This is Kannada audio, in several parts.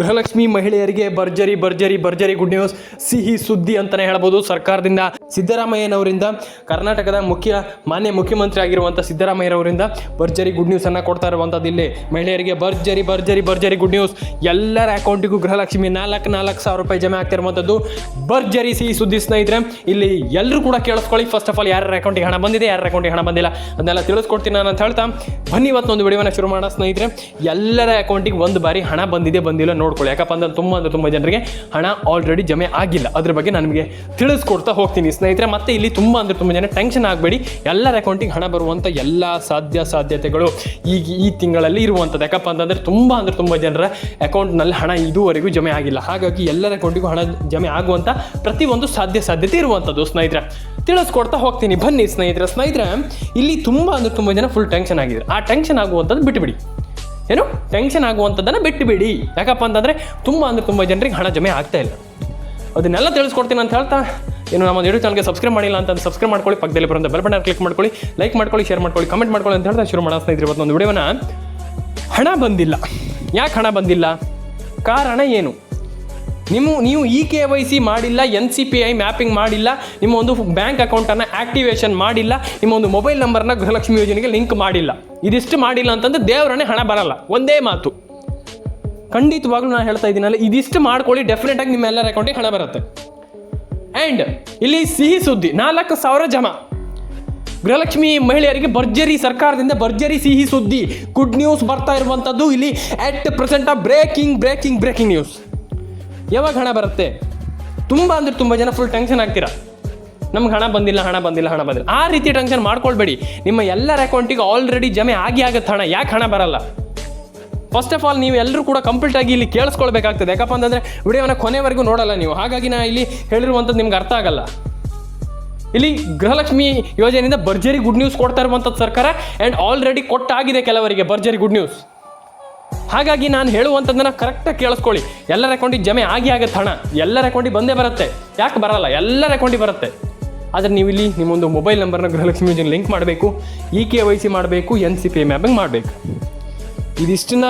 ಗೃಹಲಕ್ಷ್ಮಿ ಮಹಿಳೆಯರಿಗೆ ಭರ್ಜರಿ ಭರ್ಜರಿ ಭರ್ಜರಿ ಗುಡ್ ನ್ಯೂಸ್ ಸಿಹಿ ಸುದ್ದಿ ಅಂತಲೇ ಹೇಳ್ಬೋದು. ಸರ್ಕಾರದಿಂದ ಸಿದ್ದರಾಮಯ್ಯನವರಿಂದ, ಕರ್ನಾಟಕದ ಮುಖ್ಯ, ಮಾನ್ಯ ಮುಖ್ಯಮಂತ್ರಿ ಆಗಿರುವಂಥ ಸಿದ್ದರಾಮಯ್ಯನವರಿಂದ ಭರ್ಜರಿ ಗುಡ್ ನ್ಯೂಸ್ ಅನ್ನ ಕೊಡ್ತಾ ಇರುವಂಥದ್ದು ಇಲ್ಲಿ. ಮಹಿಳೆಯರಿಗೆ ಭರ್ಜರಿ ಭರ್ಜರಿ ಭರ್ಜರಿ ಗುಡ್ ನ್ಯೂಸ್ ಎಲ್ಲರ ಅಕೌಂಟಿಗೂ ಗೃಹಲಕ್ಷ್ಮಿ ನಾಲ್ಕು ನಾಲ್ಕು ಸಾವಿರ ರೂಪಾಯಿ ಜಮೆ ಆಗ್ತಿರುವಂಥದ್ದು ಭರ್ಜರಿ, ಸಿಹಿ ಸುದ್ದಿ ಸ್ನೇಹಿತರೆ, ಇಲ್ಲಿ ಎಲ್ಲರೂ ಕೂಡ ಕೇಳಿಸ್ಕೊಳ್ಳಿ. ಫಸ್ಟ್ ಆಫ್ ಆಲ್ ಯಾರ ಅಕೌಂಟಿಗೆ ಹಣ ಬಂದಿದೆ ಯಾರ ಅಕೌಂಟಿಗೆ ಹಣ ಬಂದಿಲ್ಲ ಅದನ್ನೆಲ್ಲ ತಿಳಿಸ್ಕೊಡ್ತೀನಿ ನಾನು ಅಂತ ಹೇಳ್ತಾ. ಬನ್ನಿ ಇವತ್ತೊಂದು ವಿಡಿಯೋನ ಶುರು ಮಾಡೋಣ ಸ್ನೇಹಿತರೆ. ಎಲ್ಲರ ಅಕೌಂಟಿಗೆ ಒಂದು ಬಾರಿ ಹಣ ಬಂದಿದೆ, ಬಂದಿಲ್ಲ ನೋಡ್ಕೊಳ್ಳಿ. ಯಾಕಪ್ಪ ಅಂದ್ರೆ ತುಂಬ ಅಂದರೆ ತುಂಬ ಜನರಿಗೆ ಹಣ ಆಲ್ರೆಡಿ ಜಮೆ ಆಗಿಲ್ಲ. ಅದ್ರ ಬಗ್ಗೆ ನಾನು ನಿಮಗೆ ತಿಳಿಸ್ಕೊಡ್ತಾ ಹೋಗ್ತೀನಿ. ಸ್ನೇಹಿತರೆ, ಮತ್ತೆ ಇಲ್ಲಿ ತುಂಬ ಅಂದರೆ ತುಂಬ ಜನ ಟೆನ್ಷನ್ ಆಗಬೇಡಿ. ಎಲ್ಲರ ಅಕೌಂಟಿಗೆ ಹಣ ಬರುವಂಥ ಎಲ್ಲ ಸಾಧ್ಯ ಸಾಧ್ಯತೆಗಳು ಈಗ ಈ ತಿಂಗಳಲ್ಲಿ ಇರುವಂಥದ್ದು ಯಾಕಪ್ಪ ಅಂತಂದರೆ ತುಂಬ ಅಂದ್ರೆ ತುಂಬ ಜನರ ಅಕೌಂಟ್ನಲ್ಲಿ ಹಣ ಇದುವರೆಗೂ ಜಮೆ ಆಗಿಲ್ಲ. ಹಾಗಾಗಿ ಎಲ್ಲರ ಅಕೌಂಟಿಗೂ ಹಣ ಜಮೆ ಆಗುವಂಥ ಪ್ರತಿಯೊಂದು ಸಾಧ್ಯ ಸಾಧ್ಯತೆ ಇರುವಂಥದ್ದು ಸ್ನೇಹಿತರೆ. ತಿಳಿಸ್ಕೊಡ್ತಾ ಹೋಗ್ತೀನಿ. ಬನ್ನಿ ಸ್ನೇಹಿತರೆ. ಸ್ನೇಹಿತರೆ, ಇಲ್ಲಿ ತುಂಬ ಅಂದರೆ ತುಂಬ ಜನ ಫುಲ್ ಟೆನ್ಷನ್ ಆಗಿದೆ ಆ ಟೆನ್ಷನ್ ಆಗುವಂಥದ್ದು ಬಿಟ್ಟುಬಿಡಿ ಏನು? ಟೆನ್ಷನ್ ಆಗುವಂಥದ್ದನ್ನು ಬಿಟ್ಟುಬಿಡಿ ಯಾಕಪ್ಪ ಅಂತಂದರೆ ತುಂಬ ಅಂದರೆ ತುಂಬ ಜನರಿಗೆ ಹಣ ಜಮೆ ಆಗ್ತಾ ಇಲ್ಲ. ಅದನ್ನೆಲ್ಲ ತಿಳಿಸ್ಕೊಡ್ತೀನಿ ಅಂತ ಹೇಳ್ತಾ ಏನು ನಮ್ಮ ಯೂಟ್ಯೂಬ್ ಚಾನಲ್ಗೆ ಸಬ್ಸ್ಕ್ರೈಬ್ ಮಾಡಿಲ್ಲ ಅಂತ ಸಬ್ಸ್ಕ್ರೈಬ್ ಮಾಡ್ಕೊಳ್ಳಿ ಪಕ್ಕದಲ್ಲಿ ಬರೋದು ಬೆಲ್ ಬಟನ್ ಕ್ಲಿಕ್ ಮಾಡ್ಕೊಳ್ಳಿ ಲೈಕ್ ಮಾಡ್ಕೊಳ್ಳಿ ಶೇರ್ ಮಾಡ್ಕೊಳ್ಳಿ ಕಮೆಂಟ್ ಮಾಡ್ಕೊಳ್ಳಿ ಅಂತ ಹೇಳ್ತಾ ಶುರು ಮಾಡೋಣ ಸ್ನೇಹಿತರೆ, ಇವತ್ತೊಂದು ವಿಡಿಯೋನ. ಹಣ ಬಂದಿಲ್ಲ. ಯಾಕೆ ಹಣ ಬಂದಿಲ್ಲ? ಕಾರಣ ಏನು? ನಿಮ್ಮ, ನೀವು ಇ ಕೆ ವೈ ಸಿ ಮಾಡಿಲ್ಲ N C P I mapping ಮಾಡಿಲ್ಲ, ನಿಮ್ಮ ಒಂದು ಬ್ಯಾಂಕ್ ಅಕೌಂಟನ್ನು ಆ್ಯಕ್ಟಿವೇಶನ್ ಮಾಡಿಲ್ಲ, ನಿಮ್ಮ ಒಂದು ಮೊಬೈಲ್ ನಂಬರ್ನ ಗೃಹಲಕ್ಷ್ಮಿ ಯೋಜನೆಗೆ ಲಿಂಕ್ ಮಾಡಿಲ್ಲ. ಇದಿಷ್ಟು ಮಾಡಿಲ್ಲ ಅಂತಂದ್ರೆ ದೇವರನ್ನೇ ಹಣ ಬರಲ್ಲ. ಒಂದೇ ಮಾತು. ಖಂಡಿತವಾಗ್ಲೂ ನಾನು ಹೇಳ್ತಾ ಇದ್ದೀನಲ್ಲ, ಇದಿಷ್ಟು ಮಾಡ್ಕೊಳ್ಳಿ ಡೆಫಿನೆಟ್ ಆಗಿ ನಿಮ್ಮ ಎಲ್ಲರ ಅಕೌಂಟಿಗೆ ಹಣ ಬರುತ್ತೆ. ಆ್ಯಂಡ್ ಇಲ್ಲಿ ಸಿಹಿ ಸುದ್ದಿ, ನಾಲ್ಕು ಸಾವಿರ ಜಮ. ಗೃಹಲಕ್ಷ್ಮಿ ಮಹಿಳೆಯರಿಗೆ ಭರ್ಜರಿ, ಸರ್ಕಾರದಿಂದ ಭರ್ಜರಿ ಸಿಹಿ ಸುದ್ದಿ. ಗುಡ್ ನ್ಯೂಸ್ ಬರ್ತಾ ಇರುವಂಥದ್ದು ಇಲ್ಲಿ at present breaking breaking breaking news ಯಾವಾಗ ಹಣ ಬರುತ್ತೆ? ತುಂಬ ಅಂದರೆ ತುಂಬ ಜನ ಫುಲ್ ಟೆನ್ಷನ್ ಆಗ್ತೀರಾ? ನಮ್ಗೆ ಹಣ ಬಂದಿಲ್ಲ ಹಣ ಬಂದಿಲ್ಲ ಹಣ ಬಂದಿಲ್ಲ. ಆ ರೀತಿ ಟೆನ್ಷನ್ ಮಾಡ್ಕೊಳ್ಬೇಡಿ. ನಿಮ್ಮ ಎಲ್ಲರ ಅಕೌಂಟಿಗೆ ಆಲ್ರೆಡಿ ಜಮೆ ಆಗಿ ಆಗುತ್ತೆ ಹಣ, ಯಾಕೆ ಹಣ ಬರಲ್ಲ? ಫಸ್ಟ್ ಆಫ್ ಆಲ್ ನೀವು ಎಲ್ಲರೂ ಕೂಡ ಕಂಪ್ಲೀಟ್ ಆಗಿ ಇಲ್ಲಿ ಕೇಳಿಸ್ಕೊಳ್ಬೇಕಾಗ್ತದೆ. ಯಾಕಪ್ಪ ಅಂತಂದರೆ, ವಿಡಿಯೋನ ಕೊನೆವರೆಗೂ ನೋಡಲ್ಲ ನೀವು. ಹಾಗಾಗಿ ನಾ ಇಲ್ಲಿ ಹೇಳಿರುವಂಥದ್ದು ನಿಮ್ಗೆ ಅರ್ಥ ಆಗಲ್ಲ. ಇಲ್ಲಿ ಗೃಹಲಕ್ಷ್ಮಿ ಯೋಜನೆಯಿಂದ ಭರ್ಜರಿ ಗುಡ್ ನ್ಯೂಸ್ ಕೊಡ್ತಾ ಇರುವಂಥದ್ದು ಸರ್ಕಾರ ಆ್ಯಂಡ್ ಆಲ್ರೆಡಿ ಕೊಟ್ಟಾಗಿದೆ ಕೆಲವರಿಗೆ ಭರ್ಜರಿ ಗುಡ್ ನ್ಯೂಸ್ ಹಾಗಾಗಿ ನಾನು ಹೇಳುವಂಥದ್ದನ್ನು ಕರೆಕ್ಟಾಗಿ ಕೇಳಿಸ್ಕೊಳ್ಳಿ. ಎಲ್ಲರ ಅಕೌಂಟಿಗೆ ಜಮೆ ಆಗಿ ಆಗುತ್ತೆ ಹಣ. ಎಲ್ಲರ ಅಕೌಂಟಿಗೆ ಬಂದೇ ಬರುತ್ತೆ. ಯಾಕೆ ಬರಲ್ಲ? ಎಲ್ಲರ ಅಕೌಂಟಿಗೆ ಬರುತ್ತೆ. ಆದರೆ ನೀವು ಇಲ್ಲಿ ನಿಮ್ಮೊಂದು ಮೊಬೈಲ್ ನಂಬರ್ನ ಗೃಹಲಕ್ಷ್ಮಿ ಯೋಜನೆ ಲಿಂಕ್ ಮಾಡಬೇಕು. ಇ ಕೆ ವೈ ಸಿ ಮಾಡಬೇಕು N C P M mapping ಮಾಡಬೇಕು. ಇದಿಷ್ಟನ್ನ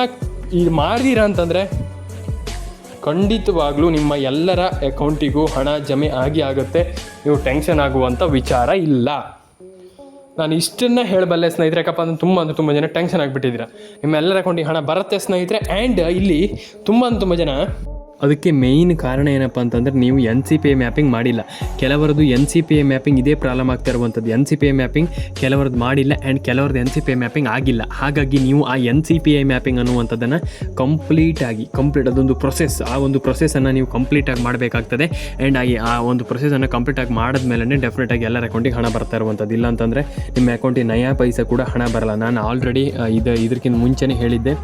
ಇದು ಮಾಡಿದೀರ ಅಂತಂದರೆ ಖಂಡಿತವಾಗ್ಲೂ ನಿಮ್ಮ ಎಲ್ಲರ ಅಕೌಂಟಿಗೂ ಹಣ ಜಮೆ ಆಗಿ ಆಗುತ್ತೆ. ನೀವು ಟೆನ್ಷನ್ ಆಗುವಂಥ ವಿಚಾರ ಇಲ್ಲ. ನಾನು ಇಷ್ಟನ್ನ ಹೇಳಬಲ್ಲೆ ಸ್ನೇಹಿತರೆ, ಯಾಕಪ್ಪ ಅಂದ್ರೆ ತುಂಬ ಅಂದ್ರೆ ತುಂಬ ಜನ ಟೆನ್ಷನ್ ಆಗಿಬಿಟ್ಟಿದ್ದೀರ. ನಿಮ್ಮೆಲ್ಲರ ಅಕೌಂಟಿಗೆ ಹಣ ಬರುತ್ತೆ ಸ್ನೇಹಿತರೆ ಆ್ಯಂಡ್ ಇಲ್ಲಿ ತುಂಬ ತುಂಬ ಜನ ಅದಕ್ಕೆ ಮೇಯ್ನ್ ಕಾರಣ ಏನಪ್ಪ ಅಂತಂದರೆ ನೀವು N C P A mapping ಮಾಡಿಲ್ಲ. ಕೆಲವರದ್ದು N C P A mapping ಇದೇ ಪ್ರಾಬ್ಲಮ್ ಆಗ್ತಾ ಇರುವಂಥದ್ದು. N C P A mapping ಕೆಲವರದ್ದು ಮಾಡಿಲ್ಲ and ಕೆಲವರದ್ದು N C P A mapping ಆಗಿಲ್ಲ. ಹಾಗಾಗಿ ನೀವು ಆ N C P I mapping ಅನ್ನುವಂಥದ್ದನ್ನು ಕಂಪ್ಲೀಟಾಗಿ ಕಂಪ್ಲೀಟ್ ಅದೊಂದು ಪ್ರೊಸೆಸ್ ಆ ಒಂದು ಪ್ರೊಸೆಸನ್ನು ನೀವು ಕಂಪ್ಲೀಟಾಗಿ ಮಾಡಬೇಕಾಗ್ತದೆ. ಆ್ಯಂಡ್ ಆಗಿ ಆ ಒಂದು ಪ್ರೊಸೆಸನ್ನು ಕಂಪ್ಲೀಟಾಗಿ ಮಾಡಿದ್ಮೇಲೆ ಡೆಫಿನೆಟಾಗಿ ಎಲ್ಲರ ಅಕೌಂಟಿಗೆ ಹಣ ಬರ್ತಾ ಇರುವಂಥದ್ದು. ಇಲ್ಲ ಅಂತಂದರೆ ನಿಮ್ಮ ಅಕೌಂಟಿಗೆ ನಯಾ ಪೈಸೆ ಕೂಡ ಹಣ ಬರಲ್ಲ. ನಾನು ಆಲ್ರೆಡಿ ಇದು ಇದಕ್ಕಿಂತ ಮುಂಚೆನೇ ಹೇಳಿದ್ದೆ.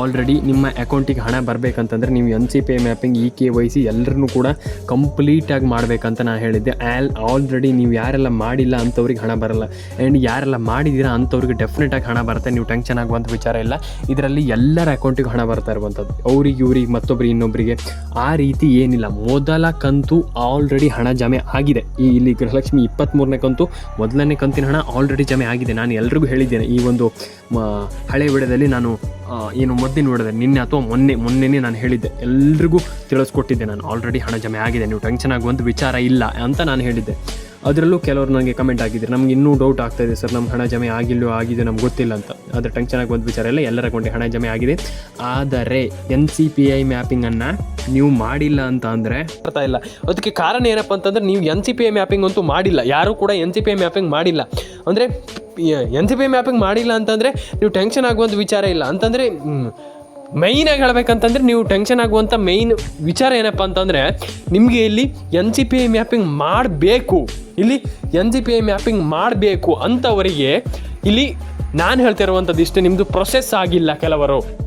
ಆಲ್ರೆಡಿ ನಿಮ್ಮ ಅಕೌಂಟಿಗೆ ಹಣ ಬರಬೇಕಂತಂದರೆ ನೀವು N C P I mapping E K Y C ಎಲ್ಲರನ್ನೂ ಕೂಡ ಕಂಪ್ಲೀಟಾಗಿ ಮಾಡಬೇಕಂತ ನಾನು ಹೇಳಿದ್ದೆ. ಆ್ಯಲ್ ಆಲ್ರೆಡಿ ನೀವು ಯಾರೆಲ್ಲ ಮಾಡಿಲ್ಲ ಅಂಥವ್ರಿಗೆ ಹಣ ಬರಲ್ಲ. ಆ್ಯಂಡ್ ಯಾರೆಲ್ಲ ಮಾಡಿದ್ದೀರಾ ಅಂಥವ್ರಿಗೆ ಡೆಫಿನೆಟಾಗಿ ಹಣ ಬರುತ್ತೆ. ನೀವು ಟೆನ್ಷನ್ ಆಗುವಂಥ ವಿಚಾರ ಇಲ್ಲ. ಇದರಲ್ಲಿ ಎಲ್ಲರ ಅಕೌಂಟಿಗೆ ಹಣ ಬರ್ತಾ ಇರುವಂಥದ್ದು ಅವ್ರಿಗೆ, ಇವ್ರಿಗೆ ಮತ್ತೊಬ್ಬರಿಗೆ ಇನ್ನೊಬ್ಬರಿಗೆ ಆ ರೀತಿ ಏನಿಲ್ಲ. ಮೊದಲ ಕಂತು ಆಲ್ರೆಡಿ ಹಣ ಜಮೆ ಆಗಿದೆ. ಈ ಇಲ್ಲಿ ಗೃಹಲಕ್ಷ್ಮಿ ಇಪ್ಪತ್ತ್ಮೂರನೇ ಕಂತು, ಮೊದಲನೇ ಕಂತಿನ ಹಣ ಆಲ್ರೆಡಿ ಜಮೆ ಆಗಿದೆ. ನಾನು ಎಲ್ರಿಗೂ ಹೇಳಿದ್ದೇನೆ. ಈ ಒಂದು ಹಳೆ ವಿಡದಲ್ಲಿ ನಾನು ಏನು ಮೊದಲಿನ ನೋಡಿದೆ, ನಿನ್ನೆ ಅಥವಾ ಮೊನ್ನೆ, ಮೊನ್ನೆನೇ ನಾನು ಹೇಳಿದ್ದೆ. ಎಲ್ರಿಗೂ ತಿಳಿಸ್ಕೊಟ್ಟಿದ್ದೆ ನಾನು. ಆಲ್ರೆಡಿ ಹಣ ಜಮೆ ಆಗಿದೆ. ನೀವು ಟೆನ್ಷನ್ ಆಗುವಂಥ ವಿಚಾರ ಇಲ್ಲ ಅಂತ ನಾನು ಹೇಳಿದ್ದೆ. ಅದರಲ್ಲೂ ಕೆಲವರು ನನಗೆ ಕಮೆಂಟ್ ಆಗಿದ್ದಾರೆ ನಮ್ಗೆ ಇನ್ನೂ ಡೌಟ್ ಆಗ್ತಾ ಇದೆ ಸರ್ ನಮ್ಮ ಹಣ ಜಮೆ ಆಗಿಲ್ಲೋ ಆಗಿದೆ ನಮ್ಗೆ ಗೊತ್ತಿಲ್ಲ ಅಂತ. ಆದರೆ ಟೆನ್ಷನ್ ಆಗುವಂಥ ವಿಚಾರ ಇಲ್ಲ ಎಲ್ಲರ ಅಕೌಂಟಿಗೆ ಹಣ ಜಮೆ ಆಗಿದೆ. ಆದರೆ ಎನ್ ಸಿ ಪಿ ಐ ಮ್ಯಾಪಿಂಗನ್ನು ನೀವು ಮಾಡಿಲ್ಲ ಅಂತ ಅಂದರೆ ಅರ್ಥ ಇಲ್ಲ. ಅದಕ್ಕೆ ಕಾರಣ ಏನಪ್ಪ ಅಂತಂದ್ರೆ ನೀವು N C P I mapping ಅಂತೂ ಮಾಡಿಲ್ಲ. ಯಾರೂ ಕೂಡ N C P I mapping ಮಾಡಿಲ್ಲ. ಅಂದರೆ N C P I mapping ಮಾಡಿಲ್ಲ ಅಂತಂದರೆ ನೀವು ಟೆನ್ಷನ್ ಆಗುವಂಥ ವಿಚಾರ ಇಲ್ಲ. ಅಂತಂದರೆ ಮೈನಾಗಿ ಹೇಳ್ಬೇಕಂತಂದ್ರೆ ನೀವು ಟೆನ್ಷನ್ ಆಗುವಂಥ ಮೈನ್ ವಿಚಾರ ಏನಪ್ಪ ಅಂತಂದರೆ, ನಿಮಗೆ ಇಲ್ಲಿ N C P I mapping ಮಾಡಬೇಕು. ಇಲ್ಲಿ N G P I mapping ಮಾಡಬೇಕು ಅಂತವರಿಗೆ ಇಲ್ಲಿ ನಾನು ಹೇಳ್ತಿರುವಂಥದ್ದು ಇಷ್ಟೇ ನಿಮ್ಮದು ಪ್ರೊಸೆಸ್ ಆಗಿಲ್ಲ ಕೆಲವರು.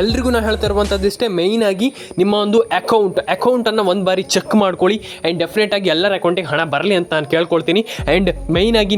ಎಲ್ರಿಗೂ ನಾನು ಹೇಳ್ತಾ ಇರುವಂಥದ್ದು ಇಷ್ಟೇ ಆಗಿ ನಿಮ್ಮ ಒಂದು ಅಕೌಂಟ್ ಅಕೌಂಟನ್ನು ಒಂದು ಬಾರಿ ಚೆಕ್ ಮಾಡ್ಕೊಳ್ಳಿ ಆ್ಯಂಡ್ ಡೆಫಿನೆಟ್ ಆಗಿ ಎಲ್ಲರ ಅಕೌಂಟಿಗೆ ಹಣ ಬರಲಿ ಅಂತ ನಾನು ಕೇಳ್ಕೊಳ್ತೀನಿ ಆ್ಯಂಡ್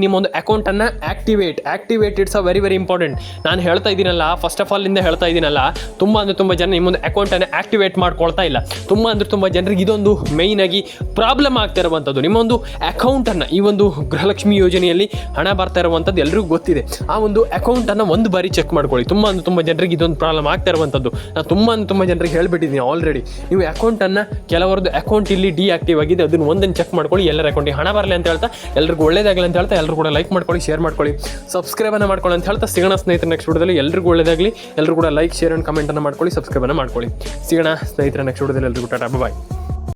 ನಿಮ್ಮ ಒಂದು ಅಕೌಂಟನ್ನು activate activate it's a very very important ನಾನು ಹೇಳ್ತಾ ಇದ್ದೀನಲ್ಲ ಫಸ್ಟ್ ಆಫ್ ಆಲ್ ಇಂದ ಹೇಳ್ತಾ ಇದ್ದೀನಲ್ಲ, ತುಂಬ ಅಂದರೆ ತುಂಬ ಜನ ನಿಮ್ಮೊಂದು ಅಕೌಂಟನ್ನು ಆಕ್ಟಿವೇಟ್ ಮಾಡ್ಕೊಳ್ತಾ ಇಲ್ಲ. ತುಂಬ ಅಂದರೆ ತುಂಬ ಜನರಿಗೆ ಇದೊಂದು ಮೇಯ್ನ್ ಆಗಿ ಪ್ರಾಬ್ಲಮ್ ಆಗ್ತಾ ಇರುವಂಥದ್ದು. ನಿಮ್ಮೊಂದು ಅಕೌಂಟನ್ನು ಈ ಒಂದು ಗೃಹಲಕ್ಷ್ಮಿ ಯೋಜನೆಯಲ್ಲಿ ಹಣ ಬರ್ತಾ ಇರುವಂಥದ್ದು ಎಲ್ರಿಗೂ ಗೊತ್ತಿದೆ. ಆ ಒಂದು ಅಕೌಂಟನ್ನು ಒಂದು ಬಾರಿ ಚೆಕ್ ಮಾಡ್ಕೊಳ್ಳಿ. ತುಂಬ ಅಂದರೆ ತುಂಬ ಜನರಿಗೆ ಇದೊಂದು ಪ್ರಾಬ್ಲಮ್ ಆಗ್ತಾ ಇರುವಂಥದ್ದು ನಾನು ತುಂಬ ತುಂಬ ಜನರಿಗೆ ಹೇಳಿಬಿಟ್ಟಿದ್ದೀನಿ ಆಲ್ರೆಡಿ ನೀವು ಅಕೌಂಟನ್ನು ಕೆಲವರದ್ದು ಅಕೌಂಟ್ ಇಲ್ಲಿ ಡಿಆಕ್ಟಿವ್ ಆಗಿದೆ, ಅದನ್ನು ಒಂದನ್ನು ಚೆಕ್ ಮಾಡ್ಕೊಳ್ಳಿ, ಎಲ್ಲರ ಅಕೌಂಟಿಗೆ ಹಣ ಬರಲಿ ಅಂತ ಹೇಳ್ತಾ ಎಲ್ಲರಿಗೂ ಒಳ್ಳೇದಾಗಲಿ ಅಂತ ಹೇಳ್ತಾ ಎಲ್ಲರೂ ಕೂಡ ಲೈಕ್ ಮಾಡ್ಕೊಳ್ಳಿ ಶೇರ್ ಮಾಡ್ಕೊಳ್ಳಿ ಸಬ್ಸ್ಕ್ರೈಬನ್ನು ಮಾಡ್ಕೊಳ್ಳಿ ಅಂತ ಹೇಳ್ತಾ, ಸಿಗೋಣ ಸ್ನೇಹಿತರ ನೆಕ್ಸ್ಟ್ ವಿಡಿಯೋದಲ್ಲಿ ಎಲ್ಲರಿಗೂ ಒಳ್ಳೇದಾಗಲಿ ಎಲ್ಲರೂ ಕೂಡ ಲೈಕ್ ಶೇರ್ ಆ್ಯಂಡ್ ಕಮೆಂಟನ್ನು ಮಾಡ್ಕೊಳ್ಳಿ ಸಬ್ಸ್ಕ್ರೈಬನ್ನು ಮಾಡ್ಕೊಳ್ಳಿ. ಸಿಗೋಣ ಸ್ನೇಹಿತರ ನೆಕ್ಸ್ಟ್ ವಿಡಿಯೋದಲ್ಲಿ ಎಲ್ಲರಿಗೂ ಟಾಟಾ ಬಾಯ್